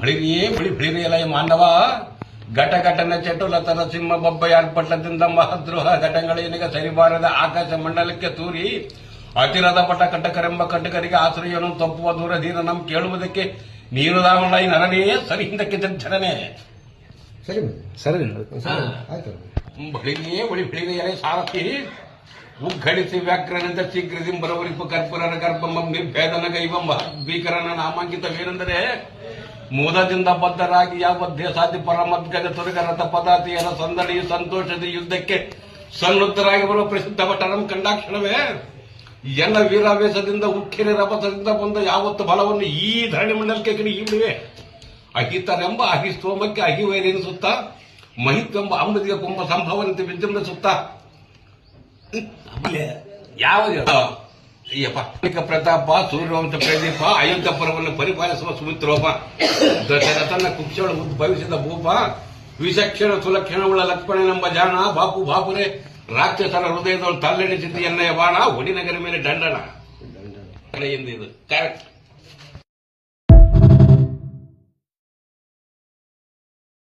ಬಳಿರಿಯೇ ಬಳಿ ಬಳಿರಿಯಲ್ಲ ಈ ಮಾನವ ಘಟ ಘಟನೆ ಚಟುಲತರ ಸಿಂಹ ಬೊಬ್ಬ ಏರ್ಪಟ್ಟದಿಂದ ಮಹದ್ರೋಹ ಘಟಗಳೇನಿಗೆ ಸರಿಬಾರದ ಆಕಾಶ ಮಂಡಲಕ್ಕೆ ತೂರಿ. ಅತಿರದ ಪಟ ಕಟ್ಟಕರೆಂಬ ಕಟ್ಟಕರಿಗೆ ಆಶ್ರಯನು ತಪ್ಪುವ ದೂರ ದೀನ ನಮ್ ಕೇಳುವುದಕ್ಕೆ ನೀರುದಾವಳ ಈ ನರನೇ ಸರಿ ಹಿಂದಕ್ಕೆ ಚಂಚರನೆ ಸರಿ ಸರಿ. ಆಯ್ತು. ಬಳಿರಿಯೇ ಬಳಿ ಬಳಿರಿಯಲೇ ಸಾರಥಿ. ಉಗ್ಗಡಿಸಿ ವ್ಯಾಕರಣದ ಶೀಘ್ರದಿ ಬರವರಿಪ ಕರ್ಪುರರ ಗರ್ಭಮ ನಿರ್ಭೇದನ ಗೈವ ಭೀಕರನ ನಾಮಾಂಕಿತವೇನೆಂದರೆ ಮೂಲದಿಂದ ಬದ್ಧರಾಗಿ ಯಾವ ದೇಶಾದಿ ಪರಮದ್ಗಜ ತುರುಗರಥ ಪದಾತಿಯರ ಸಂದಡಿ ಸಂತೋಷದ ಯುದ್ಧಕ್ಕೆ ಸನ್ನದ್ಧರಾಗಿ ಬರುವ ಪ್ರಸಿದ್ಧ ಭಟರಂ ಕಂಡಾಕ್ಷಣವೇ? ಎಲ್ಲ ವೀರಾವೇಶದಿಂದ ಉಕ್ಕಿರಿ ರಭಸದಿಂದ ಬಂದ ಯಾವತ್ತು ಬಲವನ್ನು ಈ ಧರಣಿ ಮಂಡಲಕ್ಕೆ ಕಡೆ ಇಲ್ಲಿವೆ ಅಹಿತರೆಂಬ ಅಹಿಸ್ತೋಮಕ್ಕೆ ಅಹಿವೈರೆನಿಸುತ್ತ ಮಹಿತ್ವೆಂಬ ಅಮೃತಿಗೆ ಕುಂಭ ಸಂಭವನಂತೆ ವಿಜೃಂಭಿಸುತ್ತ ಯಾವ ಅಯ್ಯಪ್ಪ. ಪ್ರತಾಪ ಸೂರ್ಯವಂಶ ಪ್ರದೀಪ ಅಯೋಧ್ಯ ಪರವನ್ನು ಪರಿಪಾಲಿಸುವ ಸುಮಿತ್ರೋಪ ದಶರಥನ ಕುಕ್ಷಣ ಉದ್ಭವಿಸಿದ ಭೂಪ ವಿಚಕ್ಷಣ ಸುಲಕ್ಷಣವುಳ್ಳ ಲಕ್ಷ್ಮಣನೆಂಬ ಜಾಣ ಬಾಪು ಬಾಪುರೇ ರಾಕ್ಷಸರ ಹೃದಯದೊಳು ತಲ್ಲಡಿಸಿದ್ದು ಎಣ್ಣೆಯ ಬಾಣ ಒಡಿನಗರ ಮೇಲೆ ದಂಡನ. ಕಡೆಯಿಂದ ಇದು. ಕರೆಕ್ಟ್